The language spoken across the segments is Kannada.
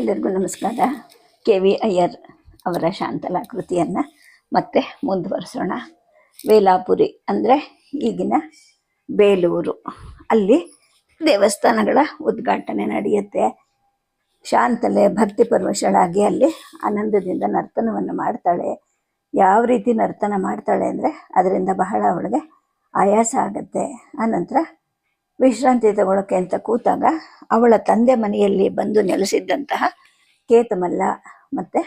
ಎಲ್ಲರಿಗೂ ನಮಸ್ಕಾರ. ಕೆ ವಿ ಅಯ್ಯರ್ ಅವರ ಶಾಂತಲಾ ಕೃತಿಯನ್ನು ಮತ್ತೆ ಮುಂದುವರಿಸೋಣ. ವೇಲಾಪುರಿ ಅಂದರೆ ಈಗಿನ ಬೇಲೂರು. ಅಲ್ಲಿ ದೇವಸ್ಥಾನಗಳ ಉದ್ಘಾಟನೆ ನಡೆಯುತ್ತೆ. ಶಾಂತಲೆ ಭಕ್ತಿ ಪರ್ವಶಳಾಗಿ ಅಲ್ಲಿ ಆನಂದದಿಂದ ನರ್ತನವನ್ನು ಮಾಡ್ತಾಳೆ. ಯಾವ ರೀತಿ ನರ್ತನ ಮಾಡ್ತಾಳೆ ಅಂದರೆ ಅದರಿಂದ ಬಹಳ ಅವಳಿಗೆ ಆಯಾಸ ಆಗುತ್ತೆ. ಆನಂತರ ವಿಶ್ರಾಂತಿ ತಗೊಳ್ಳೋಕೆ ಅಂತ ಕೂತಾಗ ಅವಳ ತಂದೆ ಮನೆಯಲ್ಲಿ ಬಂದು ನೆಲೆಸಿದ್ದಂತಹ ಕೇತಮಲ್ಲ ಮತ್ತು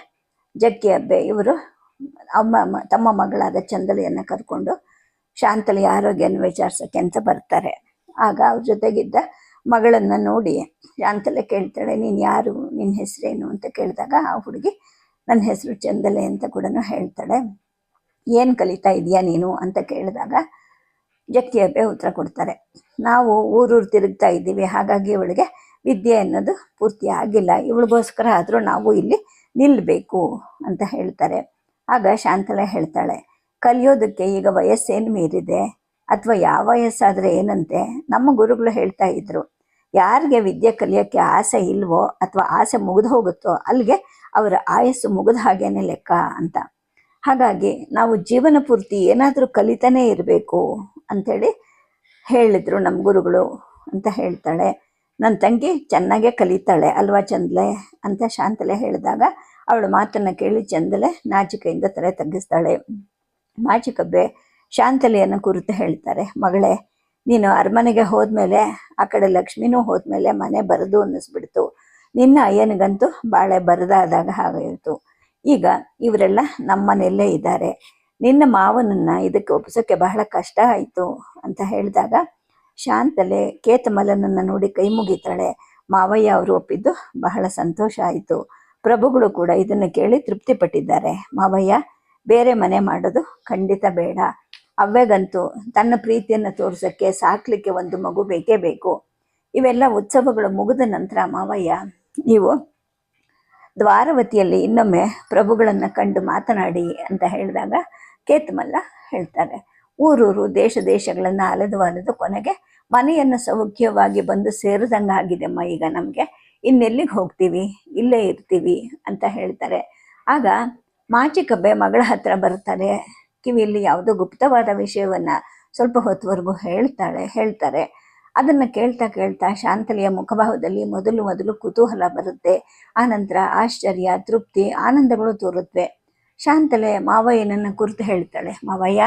ಜಕ್ಕಿ ಅಬ್ಬೆ ಇವರು ಅಮ್ಮ ತಮ್ಮ ಮಗಳಾದ ಚಂದಲಿಯನ್ನು ಕರ್ಕೊಂಡು ಶಾಂತಲಿ ಆರೋಗ್ಯನ ವಿಚಾರಿಸೋಕ್ಕೆ ಅಂತ ಬರ್ತಾರೆ. ಆಗ ಅವ್ರ ಜೊತೆಗಿದ್ದ ಮಗಳನ್ನು ನೋಡಿ ಶಾಂತಲೆ ಕೇಳ್ತಾಳೆ, ನೀನು ಯಾರು? ನಿನ್ನ ಹೆಸರೇನು? ಅಂತ ಕೇಳಿದಾಗ ಆ ಹುಡುಗಿ, ನನ್ನ ಹೆಸರು ಚಂದಲೆ ಅಂತ ಕೂಡ ಹೇಳ್ತಾಳೆ. ಏನು ಕಲಿತಾ ಇದೆಯಾ ನೀನು? ಅಂತ ಕೇಳಿದಾಗ ಜಕ್ಕಿ ಅಬ್ಬೆ ಉತ್ತರ ಕೊಡ್ತಾರೆ. ನಾವು ಊರೂರು ತಿರುಗ್ತಾ ಇದ್ದೀವಿ. ಹಾಗಾಗಿ ಇವಳಿಗೆ ವಿದ್ಯೆ ಅನ್ನೋದು ಪೂರ್ತಿ ಆಗಿಲ್ಲ. ಇವಳಿಗೋಸ್ಕರ ಆದರೂ ನಾವು ಇಲ್ಲಿ ನಿಲ್ಲಬೇಕು ಅಂತ ಹೇಳ್ತಾರೆ. ಆಗ ಶಾಂತಲೆ ಹೇಳ್ತಾಳೆ, ಕಲಿಯೋದಕ್ಕೆ ಈಗ ವಯಸ್ಸೇನು ಮೀರಿದೆ? ಅಥವಾ ಯಾವ ವಯಸ್ಸಾದರೆ ಏನಂತೆ? ನಮ್ಮ ಗುರುಗಳು ಹೇಳ್ತಾ ಇದ್ರು, ಯಾರಿಗೆ ವಿದ್ಯೆ ಕಲಿಯೋಕ್ಕೆ ಆಸೆ ಇಲ್ವೋ ಅಥವಾ ಆಸೆ ಮುಗಿದು ಹೋಗುತ್ತೋ ಅಲ್ಲಿಗೆ ಅವರ ಆಯಸ್ಸು ಮುಗಿದ ಹಾಗೇನೆ ಲೆಕ್ಕ ಅಂತ. ಹಾಗಾಗಿ ನಾವು ಜೀವನ ಪೂರ್ತಿ ಏನಾದರೂ ಕಲಿತಾನೇ ಇರಬೇಕು. ಅಂಥೇಳಿ ಹೇಳಿದರು ನಮ್ಮ ಗುರುಗಳು ಅಂತ ಹೇಳ್ತಾಳೆ. ನನ್ನ ತಂಗಿ ಚೆನ್ನಾಗೇ ಕಲಿತಾಳೆ ಅಲ್ವಾ ಚಂದಲೆ ಅಂತ ಶಾಂತಲೆ ಹೇಳಿದಾಗ ಅವಳ ಮಾತನ್ನು ಕೇಳಿ ಚಂದಲೆ ನಾಚಿಕೆಯಿಂದ ತಲೆ ತಗ್ಗಿಸ್ತಾಳೆ. ಮಾಚಿಕಬ್ಬೆ ಶಾಂತಲೆಯನ್ನು ಕುರಿತು ಹೇಳ್ತಾರೆ, ಮಗಳೇ, ನೀನು ಅರಮನೆಗೆ ಹೋದ್ಮೇಲೆ, ಆ ಕಡೆ ಲಕ್ಷ್ಮಿನೂ ಹೋದ್ಮೇಲೆ ಮನೆ ಬರದು ಅನ್ನಿಸ್ಬಿಡ್ತು. ನಿನ್ನ ಅಯ್ಯನಿಗಂತೂ ಬಾಳೆ ಬರದಾದಾಗ ಹಾಗಾಯಿತು. ಈಗ ಇವರೆಲ್ಲ ನಮ್ಮನೆಯಲ್ಲೇ ಇದ್ದಾರೆ. ನಿನ್ನ ಮಾವನನ್ನ ಇದಕ್ಕೆ ಒಪ್ಪಿಸೋಕೆ ಬಹಳ ಕಷ್ಟ ಆಯಿತು ಅಂತ ಹೇಳಿದಾಗ ಶಾಂತಲೆ ಕೇತಮಲನನ್ನು ನೋಡಿ ಕೈ ಮುಗಿತಾಳೆ. ಮಾವಯ್ಯ ಅವರು ಒಪ್ಪಿದ್ದು ಬಹಳ ಸಂತೋಷ ಆಯಿತು. ಪ್ರಭುಗಳು ಕೂಡ ಇದನ್ನು ಕೇಳಿ ತೃಪ್ತಿಪಟ್ಟಿದ್ದಾರೆ. ಮಾವಯ್ಯ, ಬೇರೆ ಮನೆ ಮಾಡೋದು ಖಂಡಿತ ಬೇಡ. ಅವ್ವೆಗಂತೂ ತನ್ನ ಪ್ರೀತಿಯನ್ನು ತೋರಿಸೋಕ್ಕೆ ಸಾಕ್ಲಿಕ್ಕೆ ಒಂದು ಮಗು ಬೇಕೇ ಬೇಕು. ಇವೆಲ್ಲ ಉತ್ಸವಗಳು ಮುಗಿದ ನಂತರ ಮಾವಯ್ಯ, ನೀವು ದ್ವಾರವತಿಯಲ್ಲಿ ಇನ್ನೊಮ್ಮೆ ಪ್ರಭುಗಳನ್ನು ಕಂಡು ಮಾತನಾಡಿ ಅಂತ ಹೇಳಿದಾಗ ಕೇತಮಲ್ಲ ಹೇಳ್ತಾರೆ. ಊರೂರು ದೇಶ ದೇಶಗಳನ್ನು ಅಲೆದು ಅಲೆದು ಕೊನೆಗೆ ಮನೆಯನ್ನು ಸೌಖ್ಯವಾಗಿ ಬಂದು ಸೇರಿದಂಗಾಗಿದೆಮ್ಮ ಈಗ ನಮಗೆ. ಇನ್ನೆಲ್ಲಿಗೆ ಹೋಗ್ತೀವಿ? ಇಲ್ಲೇ ಇರ್ತೀವಿ ಅಂತ ಹೇಳ್ತಾರೆ. ಆಗ ಮಾಚಿಕಬ್ಬೆ ಮಗಳ ಹತ್ರ ಬರ್ತಾರೆ. ಕಿವಿಯಲ್ಲಿ ಯಾವುದೋ ಗುಪ್ತವಾದ ವಿಷಯವನ್ನ ಸ್ವಲ್ಪ ಹೊತ್ತುವರೆಗೂ ಹೇಳ್ತಾಳೆ, ಹೇಳ್ತಾರೆ. ಅದನ್ನು ಕೇಳ್ತಾ ಕೇಳ್ತಾ ಶಾಂತಲಿಯ ಮುಖಭಾವದಲ್ಲಿ ಮೊದಲು ಮೊದಲು ಕುತೂಹಲ ಬರುತ್ತೆ. ಆನಂತರ ಆಶ್ಚರ್ಯ, ತೃಪ್ತಿ, ಆನಂದಗಳು ತೋರುತ್ತವೆ ಶಾಂತಲೆ ಮಾವಯ್ಯನನ್ನು ಕುರಿತು ಹೇಳ್ತಾಳೆ, ಮಾವಯ್ಯ,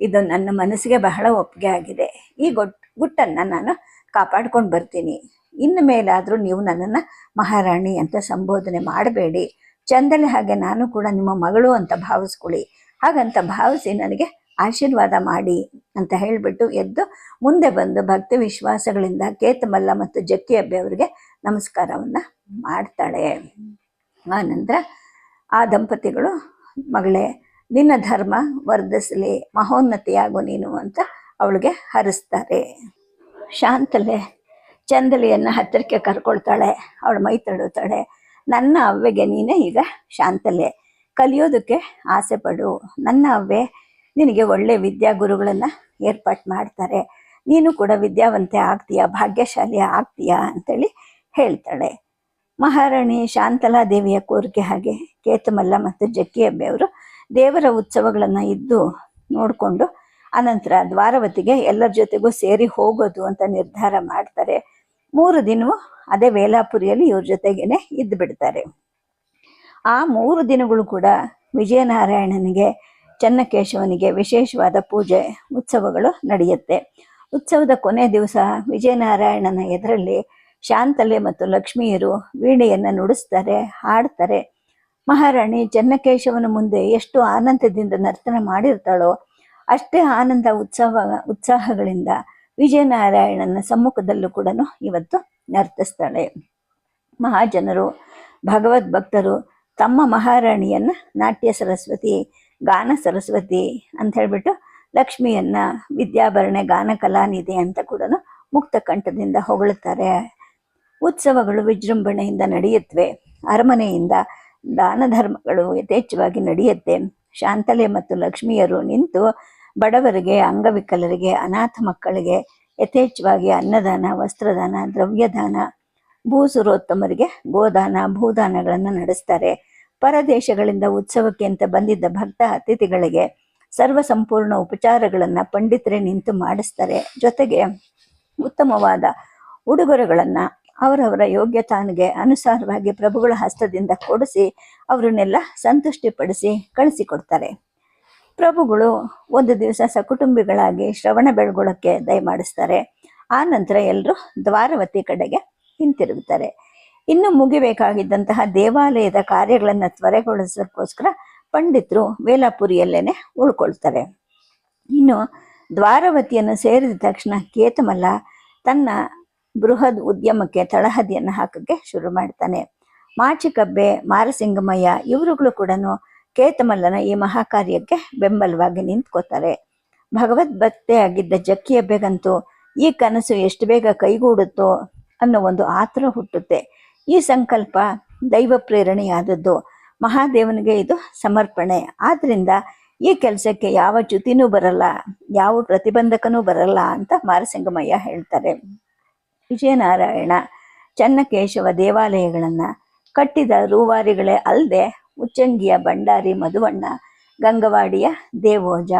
ಇದು ನನ್ನ ಮನಸ್ಸಿಗೆ ಬಹಳ ಒಪ್ಪಿಗೆ ಆಗಿದೆ. ಈ ಗೊಟ್, ಗುಟ್ಟನ್ನು ನಾನು ಕಾಪಾಡ್ಕೊಂಡು ಬರ್ತೀನಿ. ಇನ್ನು ಮೇಲಾದರೂ ನೀವು ನನ್ನನ್ನು ಮಹಾರಾಣಿ ಅಂತ ಸಂಬೋಧನೆ ಮಾಡಬೇಡಿ. ಚಂದಲೆ ಹಾಗೆ ನಾನು ಕೂಡ ನಿಮ್ಮ ಮಗಳು ಅಂತ ಭಾವಿಸ್ಕೊಳ್ಳಿ. ಹಾಗಂತ ಭಾವಿಸಿ ನನಗೆ ಆಶೀರ್ವಾದ ಮಾಡಿ ಅಂತ ಹೇಳಿಬಿಟ್ಟು ಎದ್ದು ಮುಂದೆ ಬಂದು ಭಕ್ತಿ ವಿಶ್ವಾಸಗಳಿಂದ ಕೇತಮಲ್ಲ ಮತ್ತು ಜಕ್ಕಿ ಅವರಿಗೆ ನಮಸ್ಕಾರವನ್ನು ಮಾಡ್ತಾಳೆ. ಆನಂತರ ಆ ದಂಪತಿಗಳು ಮಗಳೇ, ನಿನ್ನ ಧರ್ಮ ವರ್ಧಿಸಲಿ, ಮಹೋನ್ನತಿಯಾಗು ನೀನು ಅಂತ ಅವಳಿಗೆ ಹರಿಸ್ತಾರೆ. ಶಾಂತಲೆ, ಚಂದಲಿಯನ್ನು ಹತ್ತಿರಕ್ಕೆ ಕರ್ಕೊಳ್ತಾಳೆ, ಅವಳು ಮೈ ತಡುತ್ತಾಳೆ ನನ್ನ ಅವ್ವೆಗೆ ನೀನೇ ಈಗ ಶಾಂತಲೆ, ಕಲಿಯೋದಕ್ಕೆ ಆಸೆ ಪಡು. ನನ್ನ ಅವ್ವೆ ನಿನಗೆ ಒಳ್ಳೆ ವಿದ್ಯಾಗುರುಗಳನ್ನು ಏರ್ಪಾಟ್ ಮಾಡ್ತಾರೆ. ನೀನು ಕೂಡ ವಿದ್ಯಾವಂತೆ ಆಗ್ತೀಯಾ, ಭಾಗ್ಯಶಾಲಿ ಆಗ್ತೀಯಾ ಅಂತೇಳಿ ಹೇಳ್ತಾಳೆ. ಮಹಾರಾಣಿ ಶಾಂತಲಾ ದೇವಿಯ ಕೋರಿಕೆ ಹಾಗೆ ಕೇತಮಲ್ಲ ಮತ್ತು ಜಕ್ಕಿ ಅಬ್ಬೆಯವರು ದೇವರ ಉತ್ಸವಗಳನ್ನು ಇದ್ದು ನೋಡಿಕೊಂಡು ಅನಂತರ ದ್ವಾರವತಿಗೆ ಎಲ್ಲರ ಜೊತೆಗೂ ಸೇರಿ ಹೋಗೋದು ಅಂತ ನಿರ್ಧಾರ ಮಾಡ್ತಾರೆ. ಮೂರು ದಿನವೂ ಅದೇ ವೇಲಾಪುರಿಯಲ್ಲಿ ಇವ್ರ ಜೊತೆಗೇನೆ ಇದ್ದು ಬಿಡ್ತಾರೆ. ಆ ಮೂರು ದಿನಗಳು ಕೂಡ ವಿಜಯನಾರಾಯಣನಿಗೆ, ಚನ್ನಕೇಶವನಿಗೆ ವಿಶೇಷವಾದ ಪೂಜೆ, ಉತ್ಸವಗಳು ನಡೆಯುತ್ತೆ. ಉತ್ಸವದ ಕೊನೆ ದಿವಸ ವಿಜಯನಾರಾಯಣನ ಎದುರಲ್ಲಿ ಶಾಂತಲೆ ಮತ್ತು ಲಕ್ಷ್ಮಿಯರು ವೀಣೆಯನ್ನು ನುಡಿಸ್ತಾರೆ, ಹಾಡ್ತಾರೆ. ಮಹಾರಾಣಿ ಚನ್ನಕೇಶವನ ಮುಂದೆ ಎಷ್ಟು ಆನಂದದಿಂದ ನರ್ತನ ಮಾಡಿರ್ತಾಳೋ ಅಷ್ಟೇ ಆನಂದ ಉತ್ಸವ, ಉತ್ಸಾಹಗಳಿಂದ ವಿಜಯನಾರಾಯಣನ ಸಮ್ಮುಖದಲ್ಲೂ ಕೂಡ ಇವತ್ತು ನರ್ತಿಸ್ತಾಳೆ. ಮಹಾಜನರು ಭಗವದ್ ಭಕ್ತರು ತಮ್ಮ ಮಹಾರಾಣಿಯನ್ನ ನಾಟ್ಯ ಸರಸ್ವತಿ, ಗಾನ ಸರಸ್ವತಿ ಅಂತ ಹೇಳ್ಬಿಟ್ಟು ಲಕ್ಷ್ಮಿಯನ್ನ ವಿದ್ಯಾಭರಣೆ ಗಾನ ಕಲಾನಿಧಿ ಅಂತ ಕೂಡ ಮುಕ್ತ ಕಂಠದಿಂದ ಹೊಗಳುತ್ತಾರೆ. ಉತ್ಸವಗಳು ವಿಜೃಂಭಣೆಯಿಂದ ನಡೆಯುತ್ತವೆ. ಅರಮನೆಯಿಂದ ದಾನ ಧರ್ಮಗಳು ಯಥೇಚ್ಛವಾಗಿ ನಡೆಯುತ್ತೆ. ಶಾಂತಲೆ ಮತ್ತು ಲಕ್ಷ್ಮಿಯರು ನಿಂತು ಬಡವರಿಗೆ, ಅಂಗವಿಕಲರಿಗೆ, ಅನಾಥ ಮಕ್ಕಳಿಗೆ ಯಥೇಚ್ಛವಾಗಿ ಅನ್ನದಾನ, ವಸ್ತ್ರದಾನ, ದ್ರವ್ಯದಾನ ಭೂಸುರೋತ್ತಮರಿಗೆ ಗೋದಾನ, ಭೂದಾನಗಳನ್ನು ನಡೆಸ್ತಾರೆ. ಪರದೇಶಗಳಿಂದ ಉತ್ಸವಕ್ಕೆ ಅಂತ ಬಂದಿದ್ದ ಭಕ್ತ ಅತಿಥಿಗಳಿಗೆ ಸರ್ವ ಸಂಪೂರ್ಣ ಉಪಚಾರಗಳನ್ನು ಪಂಡಿತರೇ ನಿಂತು ಮಾಡಿಸ್ತಾರೆ. ಜೊತೆಗೆ ಉತ್ತಮವಾದ ಉಡುಗೊರೆಗಳನ್ನ ಅವರವರ ಯೋಗ್ಯತಾನಿಗೆ ಅನುಸಾರವಾಗಿ ಪ್ರಭುಗಳ ಹಸ್ತದಿಂದ ಕೊಡಿಸಿ ಅವರನ್ನೆಲ್ಲ ಸಂತುಷ್ಟಿಪಡಿಸಿ ಕಳಿಸಿಕೊಡ್ತಾರೆ. ಪ್ರಭುಗಳು ಒಂದು ದಿವಸ ಸಕುಟುಂಬಿಗಳಾಗಿ ಶ್ರವಣ ಬೆಳಗೊಳಕ್ಕೆ ದಯಮಾಡಿಸ್ತಾರೆ ಆ ನಂತರ ಎಲ್ಲರೂ ದ್ವಾರವತಿ ಕಡೆಗೆ ಹಿಂತಿರುಗುತ್ತಾರೆ. ಇನ್ನು ಮುಗಿಬೇಕಾಗಿದ್ದಂತಹ ದೇವಾಲಯದ ಕಾರ್ಯಗಳನ್ನು ತ್ವರೆಗೊಳಿಸೋಕ್ಕೋಸ್ಕರ ಪಂಡಿತರು ವೇಲಾಪುರಿಯಲ್ಲೇನೆ ಉಳ್ಕೊಳ್ತಾರೆ. ಇನ್ನು ದ್ವಾರವತಿಯನ್ನು ಸೇರಿದ ತಕ್ಷಣ ಕೇತಮಲ್ಲ ತನ್ನ ಬೃಹದ್ ಉದ್ಯಮಕ್ಕೆ ತಳಹದಿಯನ್ನು ಹಾಕಕ್ಕೆ ಶುರು ಮಾಡ್ತಾನೆ. ಮಾಚಿಕಬ್ಬೆ ಮಾರಸಿಂಗಮಯ್ಯ ಇವರುಗಳು ಕೂಡ ಕೇತಮಲ್ಲನ ಈ ಮಹಾಕಾರ್ಯಕ್ಕೆ ಬೆಂಬಲವಾಗಿ ನಿಂತ್ಕೋತಾರೆ. ಭಗವದ್ ಭಕ್ತೆ ಆಗಿದ್ದ ಜಕ್ಕಿಯಬ್ಬೆಗಂತೂ ಈ ಕನಸು ಎಷ್ಟು ಬೇಗ ಕೈಗೂಡುತ್ತೋ ಅನ್ನೋ ಒಂದು ಆತುರ ಹುಟ್ಟುತ್ತೆ. ಈ ಸಂಕಲ್ಪ ದೈವ ಪ್ರೇರಣೆಯಾದದ್ದು. ಮಹಾದೇವನಿಗೆ ಇದು ಸಮರ್ಪಣೆ. ಆದ್ರಿಂದ ಈ ಕೆಲಸಕ್ಕೆ ಯಾವ ಚ್ಯುತಿನೂ ಬರಲ್ಲ, ಯಾವ ಪ್ರತಿಬಂಧಕನೂ ಬರಲ್ಲ ಅಂತ ಮಾರಸಿಂಗಮಯ್ಯ ಹೇಳ್ತಾರೆ. ವಿಜಯನಾರಾಯಣ, ಚನ್ನಕೇಶವ ದೇವಾಲಯಗಳನ್ನು ಕಟ್ಟಿದ ರೂವಾರಿಗಳೇ ಅಲ್ಲದೆ ಉಚ್ಚಂಗಿಯ ಭಂಡಾರಿ ಮಧುವಣ್ಣ, ಗಂಗವಾಡಿಯ ದೇವೋಜ,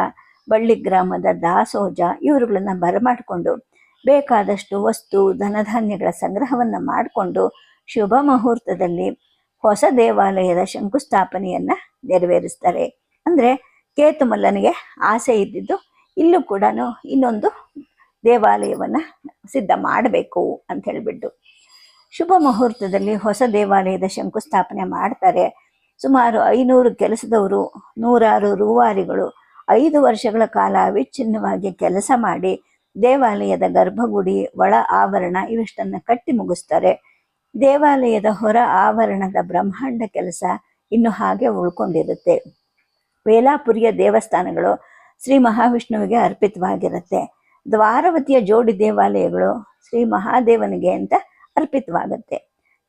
ಬಳ್ಳಿ ಗ್ರಾಮದ ದಾಸೋಜ ಇವರುಗಳನ್ನು ಬರಮಾಡಿಕೊಂಡು ಬೇಕಾದಷ್ಟು ವಸ್ತು, ಧನಧಾನ್ಯಗಳ ಸಂಗ್ರಹವನ್ನು ಮಾಡಿಕೊಂಡು ಶುಭ ಮುಹೂರ್ತದಲ್ಲಿ ಹೊಸ ದೇವಾಲಯದ ಶಂಕುಸ್ಥಾಪನೆಯನ್ನು ನೆರವೇರಿಸ್ತಾರೆ. ಅಂದರೆ ಕೇತುಮಲ್ಲನಿಗೆ ಆಸೆ ಇದ್ದಿದ್ದು ಇಲ್ಲೂ ಕೂಡ ಇನ್ನೊಂದು ದೇವಾಲಯವನ್ನ ಸಿದ್ಧ ಮಾಡಬೇಕು ಅಂತ ಹೇಳಿಬಿಟ್ಟು ಶುಭ ಮುಹೂರ್ತದಲ್ಲಿ ಹೊಸ ದೇವಾಲಯದ ಶಂಕುಸ್ಥಾಪನೆ ಮಾಡ್ತಾರೆ. ಸುಮಾರು ಐನೂರು ಕೆಲಸದವರು, ನೂರಾರು ರೂವಾರಿಗಳು ಐದು ವರ್ಷಗಳ ಕಾಲ ಅವಿಚ್ಛಿನ್ನವಾಗಿ ಕೆಲಸ ಮಾಡಿ ದೇವಾಲಯದ ಗರ್ಭಗುಡಿ, ಒಳ ಆವರಣ ಇವಿಷ್ಟನ್ನು ಕಟ್ಟಿ ಮುಗಿಸ್ತಾರೆ. ದೇವಾಲಯದ ಹೊರ ಆವರಣದ ಬ್ರಹ್ಮಾಂಡ ಕೆಲಸ ಇನ್ನು ಹಾಗೆ ಉಳ್ಕೊಂಡಿರುತ್ತೆ. ವೇಲಾಪುರಿಯ ದೇವಸ್ಥಾನಗಳು ಶ್ರೀ ಮಹಾವಿಷ್ಣುವಿಗೆ ಅರ್ಪಿತವಾಗಿರುತ್ತೆ. ದ್ವಾರವತಿಯ ಜೋಡಿ ದೇವಾಲಯಗಳು ಶ್ರೀ ಮಹಾದೇವನಿಗೆ ಅಂತ ಅರ್ಪಿತವಾಗುತ್ತೆ.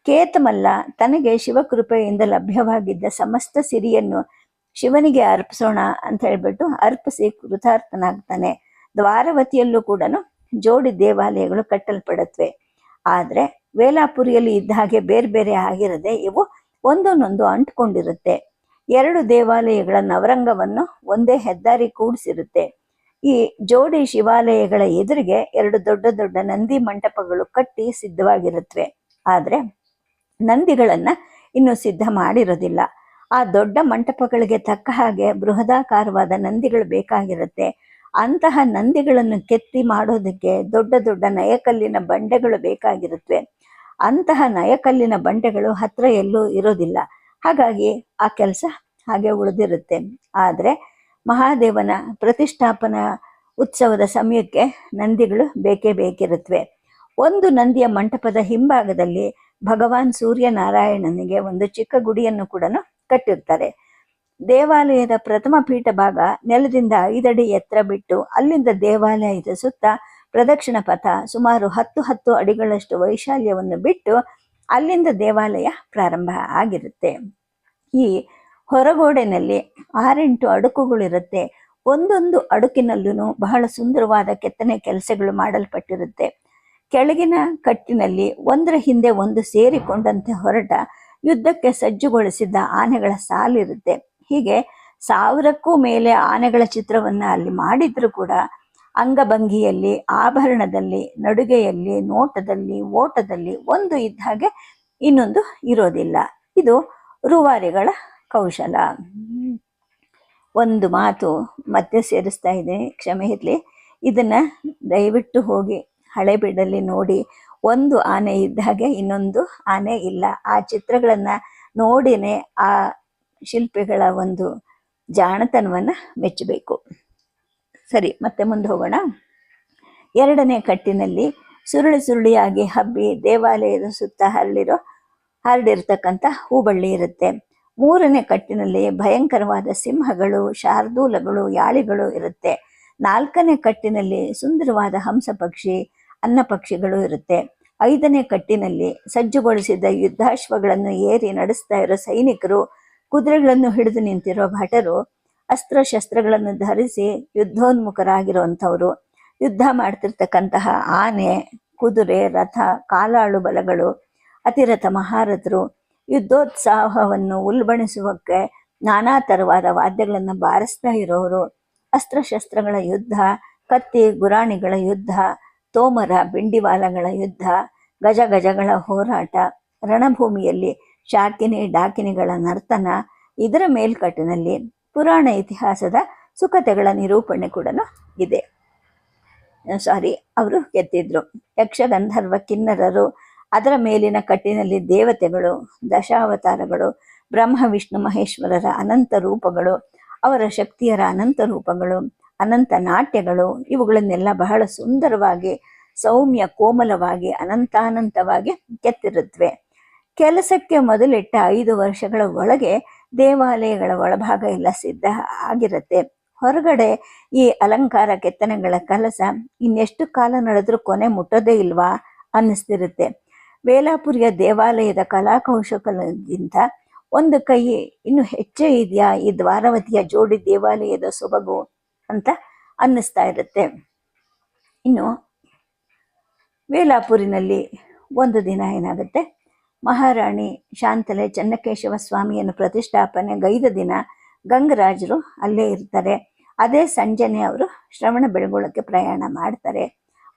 ಕೇತಮಲ್ಲ ತನಗೆ ಶಿವಕೃಪೆಯಿಂದ ಲಭ್ಯವಾಗಿದ್ದ ಸಮಸ್ತ ಸಿರಿಯನ್ನು ಶಿವನಿಗೆ ಅರ್ಪಿಸೋಣ ಅಂತ ಹೇಳ್ಬಿಟ್ಟು ಅರ್ಪಿಸಿ ಕೃತಾರ್ಥನಾಗ್ತಾನೆ. ದ್ವಾರವತಿಯಲ್ಲೂ ಕೂಡ ಜೋಡಿ ದೇವಾಲಯಗಳು ಕಟ್ಟಲ್ಪಡುತ್ತವೆ ಆದರೆ ವೇಲಾಪುರಿಯಲ್ಲಿ ಇದ್ದ ಹಾಗೆ ಬೇರೆ ಬೇರೆ ಆಗಿರದೆ ಇವು ಒಂದೊಂದೊಂದು ಅಂಟ್ಕೊಂಡಿರುತ್ತೆ. ಎರಡು ದೇವಾಲಯಗಳ ನವರಂಗವನ್ನು ಒಂದೇ ಹೆದ್ದಾರಿ ಕೂಡಿಸಿರುತ್ತೆ. ಈ ಜೋಡಿ ಶಿವಾಲಯಗಳ ಎದುರಿಗೆ ಎರಡು ದೊಡ್ಡ ದೊಡ್ಡ ನಂದಿ ಮಂಟಪಗಳು ಕಟ್ಟಿ ಸಿದ್ಧವಾಗಿರುತ್ತವೆ ಆದರೆ ನಂದಿಗಳನ್ನ ಇನ್ನು ಸಿದ್ಧ ಮಾಡಿರೋದಿಲ್ಲ. ಆ ದೊಡ್ಡ ಮಂಟಪಗಳಿಗೆ ತಕ್ಕ ಹಾಗೆ ಬೃಹದಾಕಾರವಾದ ನಂದಿಗಳು ಬೇಕಾಗಿರುತ್ತೆ. ಅಂತಹ ನಂದಿಗಳನ್ನು ಕೆತ್ತಿ ಮಾಡೋದಕ್ಕೆ ದೊಡ್ಡ ದೊಡ್ಡ ನಯಕಲ್ಲಿನ ಬಂಡೆಗಳು ಬೇಕಾಗಿರುತ್ತವೆ ಅಂತಹ ನಯಕಲ್ಲಿನ ಬಂಡೆಗಳು ಹತ್ರ ಎಲ್ಲೂ ಇರೋದಿಲ್ಲ. ಹಾಗಾಗಿ ಆ ಕೆಲಸ ಹಾಗೆ ಉಳಿದಿರುತ್ತೆ. ಆದರೆ ಮಹಾದೇವನ ಪ್ರತಿಷ್ಠಾಪನಾ ಉತ್ಸವದ ಸಮಯಕ್ಕೆ ನಂದಿಗಳು ಬೇಕೇ ಬೇಕಿರುತ್ತವೆ ಒಂದು ನಂದಿಯ ಮಂಟಪದ ಹಿಂಭಾಗದಲ್ಲಿ ಭಗವಾನ್ ಸೂರ್ಯನಾರಾಯಣನಿಗೆ ಒಂದು ಚಿಕ್ಕ ಗುಡಿಯನ್ನು ಕೂಡ ಕಟ್ಟಿರ್ತಾರೆ ದೇವಾಲಯದ ಪ್ರಥಮ ಪೀಠ ಭಾಗ ನೆಲದಿಂದ ಐದಡಿ ಎತ್ತರ ಬಿಟ್ಟು ಅಲ್ಲಿಂದ ದೇವಾಲಯದ ಸುತ್ತ ಪ್ರದಕ್ಷಿಣ ಪಥ ಸುಮಾರು ಹತ್ತು ಹತ್ತು ಅಡಿಗಳಷ್ಟು ವೈಶಾಲ್ಯವನ್ನು ಬಿಟ್ಟು ಅಲ್ಲಿಂದ ದೇವಾಲಯ ಪ್ರಾರಂಭ ಆಗಿರುತ್ತೆ. ಈ ಹೊರಗೋಡೆನಲ್ಲಿ ಆರೆಂಟು ಅಡುಕುಗಳಿರುತ್ತೆ ಒಂದೊಂದು ಅಡುಕಿನಲ್ಲೂ ಬಹಳ ಸುಂದರವಾದ ಕೆತ್ತನೆ ಕೆಲಸಗಳು ಮಾಡಲ್ಪಟ್ಟಿರುತ್ತೆ. ಕೆಳಗಿನ ಕಟ್ಟಿನಲ್ಲಿ ಒಂದರ ಹಿಂದೆ ಒಂದು ಸೇರಿಕೊಂಡಂತೆ ಹೊರಟ ಯುದ್ಧಕ್ಕೆ ಸಜ್ಜುಗೊಳಿಸಿದ್ದ ಆನೆಗಳ ಸಾಲಿರುತ್ತೆ ಹೀಗೆ ಸಾವಿರಕ್ಕೂ ಮೇಲೆ ಆನೆಗಳ ಚಿತ್ರವನ್ನ ಅಲ್ಲಿ ಮಾಡಿದ್ರೂ ಕೂಡ ಅಂಗಭಂಗಿಯಲ್ಲಿ, ಆಭರಣದಲ್ಲಿ, ನಡುಗೆಯಲ್ಲಿ, ನೋಟದಲ್ಲಿ, ಓಟದಲ್ಲಿ ಒಂದು ಇದ್ದ ಹಾಗೆ ಇನ್ನೊಂದು ಇರೋದಿಲ್ಲ. ಇದು ರೂವಾರಿಗಳ ಕೌಶಲ ಒಂದು ಮಾತು ಮತ್ತೆ ಸೇರಿಸ್ತಾ ಇದೆ. ಕ್ಷಮೆ ಇರಲಿ. ಇದನ್ನ ದಯವಿಟ್ಟು ಹೋಗಿ ಹಳೆಬೀಡಲ್ಲಿ ನೋಡಿ. ಒಂದು ಆನೆ ಇದ್ದ ಹಾಗೆ ಇನ್ನೊಂದು ಆನೆ ಇಲ್ಲ. ಆ ಚಿತ್ರಗಳನ್ನು ನೋಡಿನೇ ಆ ಶಿಲ್ಪಿಗಳ ಒಂದು ಜಾಣತನವನ್ನ ಮೆಚ್ಚಬೇಕು. ಸರಿ, ಮತ್ತೆ ಮುಂದೆ ಹೋಗೋಣ. ಎರಡನೇ ಕಟ್ಟಿನಲ್ಲಿ ಸುರುಳಿ ಸುರುಳಿಯಾಗಿ ಹಬ್ಬಿ ದೇವಾಲಯದ ಸುತ್ತ ಹರಳಿರೋ, ಹರಡಿರ್ತಕ್ಕಂಥ ಹೂಬಳ್ಳಿ ಇರುತ್ತೆ. ಮೂರನೇ ಕಟ್ಟಿನಲ್ಲಿ ಭಯಂಕರವಾದ ಸಿಂಹಗಳು, ಶಾರ್ದೂಲಗಳು, ಯಾಳಿಗಳು ಇರುತ್ತೆ. ನಾಲ್ಕನೇ ಕಟ್ಟಿನಲ್ಲಿ ಸುಂದರವಾದ ಹಂಸ ಪಕ್ಷಿ, ಅನ್ನ ಪಕ್ಷಿಗಳು ಇರುತ್ತೆ. ಐದನೇ ಕಟ್ಟಿನಲ್ಲಿ ಸಜ್ಜುಗೊಳಿಸಿದ ಯುದ್ಧಾಶ್ವಗಳನ್ನು ಏರಿ ನಡೆಸ್ತಾ ಇರೋ ಸೈನಿಕರು, ಕುದುರೆಗಳನ್ನು ಹಿಡಿದು ನಿಂತಿರೋ ಭಟರು, ಅಸ್ತ್ರಶಸ್ತ್ರಗಳನ್ನು ಧರಿಸಿ ಯುದ್ಧೋನ್ಮುಖರಾಗಿರುವಂಥವ್ರು. ಯುದ್ಧ ಮಾಡ್ತಿರ್ತಕ್ಕಂತಹ ಆನೆ, ಕುದುರೆ, ರಥ, ಕಾಲಾಳು ಬಲಗಳು, ಅತಿರಥ ಮಹಾರಥರು ಯುದ್ಧೋತ್ಸಾಹವನ್ನು ಉಲ್ಬಣಿಸುವಕ್ಕೆ ನಾನಾ ತರವಾದ ವಾದ್ಯಗಳನ್ನು ಬಾರಿಸ್ತಾ ಇರೋರು. ಅಸ್ತ್ರಶಸ್ತ್ರಗಳ ಯುದ್ಧ, ಕತ್ತಿ ಗುರಾಣಿಗಳ ಯುದ್ಧ, ತೋಮರ ಬಿಂಡಿವಾಲಗಳ ಯುದ್ಧ ಗಜ ಗಜಗಳ ಹೋರಾಟ, ರಣಭೂಮಿಯಲ್ಲಿ ಶಾಕಿನಿ ಡಾಕಿನಿಗಳ ನರ್ತನ, ಇದರ ಮೇಲ್ಕಟ್ಟಿನಲ್ಲಿ ಪುರಾಣ ಇತಿಹಾಸದ ಸುಕತೆಗಳ ನಿರೂಪಣೆ ಕೂಡ ಇದೆ. ಸಾರಿ, ಅವರು ಗೆದ್ದಿದ್ರು. ಯಕ್ಷಗಂಧರ್ವ ಕಿನ್ನರರು ಅದರ ಮೇಲಿನ ಕಟ್ಟಿನಲ್ಲಿ ದೇವತೆಗಳು, ದಶಾವತಾರಗಳು, ಬ್ರಹ್ಮ, ವಿಷ್ಣು, ಮಹೇಶ್ವರರ ಅನಂತ ರೂಪಗಳು, ಅವರ ಶಕ್ತಿಯರ ಅನಂತ ರೂಪಗಳು, ಅನಂತ ನಾಟ್ಯಗಳು, ಇವುಗಳನ್ನೆಲ್ಲ ಬಹಳ ಸುಂದರವಾಗಿ, ಸೌಮ್ಯ, ಕೋಮಲವಾಗಿ, ಅನಂತಾನಂತವಾಗಿ ಕೆತ್ತಿರುತ್ತವೆ. ಕೆಲಸಕ್ಕೆ ಮೊದಲಿಟ್ಟ ಐದು ವರ್ಷಗಳ ಒಳಗೆ ದೇವಾಲಯಗಳ ಒಳಭಾಗ ಎಲ್ಲ ಸಿದ್ಧ ಆಗಿರುತ್ತೆ. ಹೊರಗಡೆ ಈ ಅಲಂಕಾರ ಕೆತ್ತನೆಗಳ ಕೆಲಸ ಇನ್ನೆಷ್ಟು ಕಾಲ ನಡೆದ್ರೂ ಕೊನೆ ಮುಟ್ಟೋದೇ ಇಲ್ವಾ ಅನ್ನಿಸ್ತಿರುತ್ತೆ. ವೇಲಾಪುರಿಯ ದೇವಾಲಯದ ಕಲಾಕೌಶಲದಿಂದ ಒಂದು ಕೈ ಇನ್ನು ಹೆಚ್ಚೇ ಇದೆಯಾ ಈ ದ್ವಾರವತಿಯ ಜೋಡಿ ದೇವಾಲಯದ ಸೊಬಗು ಅಂತ ಅನ್ನಿಸ್ತಾ ಇರುತ್ತೆ. ಇನ್ನು ವೇಲಾಪುರಿನಲ್ಲಿ ಒಂದು ದಿನ ಏನಾಗುತ್ತೆ? ಮಹಾರಾಣಿ ಶಾಂತಲೆ ಚನ್ನಕೇಶವ ಸ್ವಾಮಿಯನ್ನು ಪ್ರತಿಷ್ಠಾಪನೆ ಗೈದ ದಿನ ಗಂಗರಾಜರು ಅಲ್ಲೇ ಇರ್ತಾರೆ. ಅದೇ ಸಂಜೆನೆ ಅವರು ಶ್ರವಣ ಬೆಳಗೊಳಕ್ಕೆ ಪ್ರಯಾಣ ಮಾಡ್ತಾರೆ.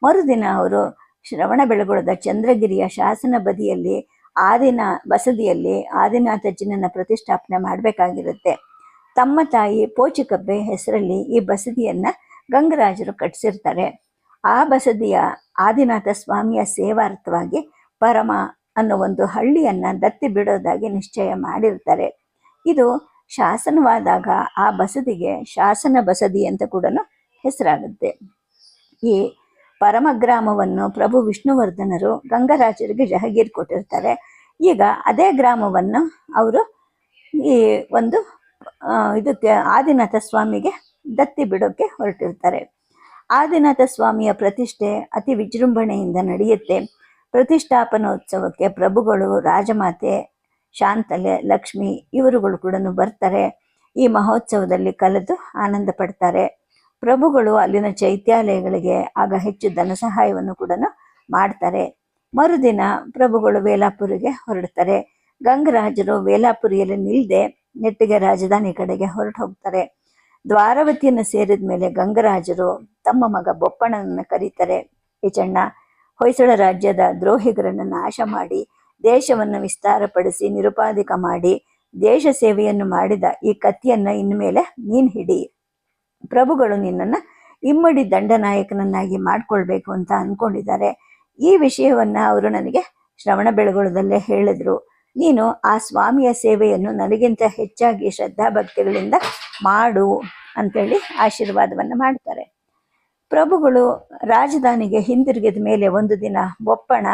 ಮರುದಿನ ಅವರು ಶ್ರವಣ ಬೆಳಗೊಳದ ಚಂದ್ರಗಿರಿಯ ಶಾಸನ ಬದಿಯಲ್ಲಿ ಆದಿನ ಬಸದಿಯಲ್ಲಿ ಆದಿನಾಥಜ್ಜನನ್ನ ಪ್ರತಿಷ್ಠಾಪನೆ ಮಾಡಬೇಕಾಗಿರುತ್ತೆ. ತಮ್ಮ ತಾಯಿ ಪೋಚಿಕಬ್ಬೆ ಹೆಸರಲ್ಲಿ ಈ ಬಸದಿಯನ್ನು ಗಂಗರಾಜರು ಕಟ್ಟಿಸಿರ್ತಾರೆ ಆ ಬಸದಿಯ ಆದಿನಾಥ ಸ್ವಾಮಿಯ ಸೇವಾರ್ಥವಾಗಿ ಪರಮ ಅನ್ನೋ ಒಂದು ಹಳ್ಳಿಯನ್ನು ದತ್ತಿ ಬಿಡೋದಾಗಿ ನಿಶ್ಚಯ ಮಾಡಿರ್ತಾರೆ. ಇದು ಶಾಸನವಾದಾಗ ಆ ಬಸದಿಗೆ ಶಾಸನ ಬಸದಿ ಅಂತ ಕೂಡ ಹೆಸರಾಗುತ್ತೆ. ಈ ಪರಮಗ್ರಾಮವನ್ನು ಪ್ರಭು ವಿಷ್ಣುವರ್ಧನರು ಗಂಗರಾಜರಿಗೆ ಜಹಗೀರ್ ಕೊಟ್ಟಿರ್ತಾರೆ. ಈಗ ಅದೇ ಗ್ರಾಮವನ್ನು ಅವರು ಈ ಒಂದು ಇದಕ್ಕೆ ಆದಿನಾಥ ಸ್ವಾಮಿಗೆ ದತ್ತಿ ಬಿಡೋಕ್ಕೆ ಹೊರಟಿರ್ತಾರೆ. ಆದಿನಾಥ ಸ್ವಾಮಿಯ ಪ್ರತಿಷ್ಠೆ ಅತಿ ವಿಜೃಂಭಣೆಯಿಂದ ನಡೆಯುತ್ತೆ. ಪ್ರತಿಷ್ಠಾಪನೋತ್ಸವಕ್ಕೆ ಪ್ರಭುಗಳು, ರಾಜಮಾತೆ, ಶಾಂತಲೆ, ಲಕ್ಷ್ಮಿ ಇವರುಗಳು ಕೂಡ ಬರ್ತಾರೆ. ಈ ಮಹೋತ್ಸವದಲ್ಲಿ ಕಲಿತು ಆನಂದ ಪಡ್ತಾರೆ. ಪ್ರಭುಗಳು ಅಲ್ಲಿನ ಚೈತ್ಯಾಲಯಗಳಿಗೆ ಆಗ ಹೆಚ್ಚು ಧನ ಸಹಾಯವನ್ನು ಕೂಡ ಮಾಡ್ತಾರೆ. ಮರುದಿನ ಪ್ರಭುಗಳು ವೇಲಾಪುರಿಗೆ ಹೊರಡ್ತಾರೆ. ಗಂಗರಾಜರು ವೇಲಾಪುರಿಯಲ್ಲಿ ನಿಲ್ಲದೆ ನೆಟ್ಟಿಗೆ ರಾಜಧಾನಿ ಕಡೆಗೆ ಹೊರಟು ಹೋಗ್ತಾರೆ. ದ್ವಾರವತಿಯನ್ನು ಸೇರಿದ ಮೇಲೆ ಗಂಗರಾಜರು ತಮ್ಮ ಮಗ ಬೊಪ್ಪಣ್ಣನನ್ನು ಕರೀತಾರೆ. ಈಚಣ್ಣ ಹೊಯ್ಸಳ ರಾಜ್ಯದ ದ್ರೋಹಿಗರನ್ನು ನಾಶ ಮಾಡಿ, ದೇಶವನ್ನು ವಿಸ್ತಾರಪಡಿಸಿ, ನಿರುಪಾಧಿಕ ಮಾಡಿ, ದೇಶ ಸೇವೆಯನ್ನು ಮಾಡಿದ ಈ ಕತ್ತಿಯನ್ನು ಇನ್ಮೇಲೆ ನೀನ್ ಹಿಡಿ. ಪ್ರಭುಗಳು ನಿನ್ನನ್ನು ಇಮ್ಮಡಿ ದಂಡನಾಯಕನನ್ನಾಗಿ ಮಾಡಿಕೊಳ್ಬೇಕು ಅಂತ ಅನ್ಕೊಂಡಿದ್ದಾರೆ. ಈ ವಿಷಯವನ್ನ ಅವರು ನನಗೆ ಶ್ರವಣ ಬೆಳಗೊಳದಲ್ಲೇ ಹೇಳಿದ್ರು. ನೀನು ಆ ಸ್ವಾಮಿಯ ಸೇವೆಯನ್ನು ನನಗಿಂತ ಹೆಚ್ಚಾಗಿ ಶ್ರದ್ಧಾಭಕ್ತಿಗಳಿಂದ ಮಾಡು ಅಂತೇಳಿ ಆಶೀರ್ವಾದವನ್ನು ಮಾಡ್ತಾರೆ. ಪ್ರಭುಗಳು ರಾಜಧಾನಿಗೆ ಹಿಂದಿರುಗಿದ ಮೇಲೆ ಒಂದು ದಿನ ಬೊಪ್ಪಣ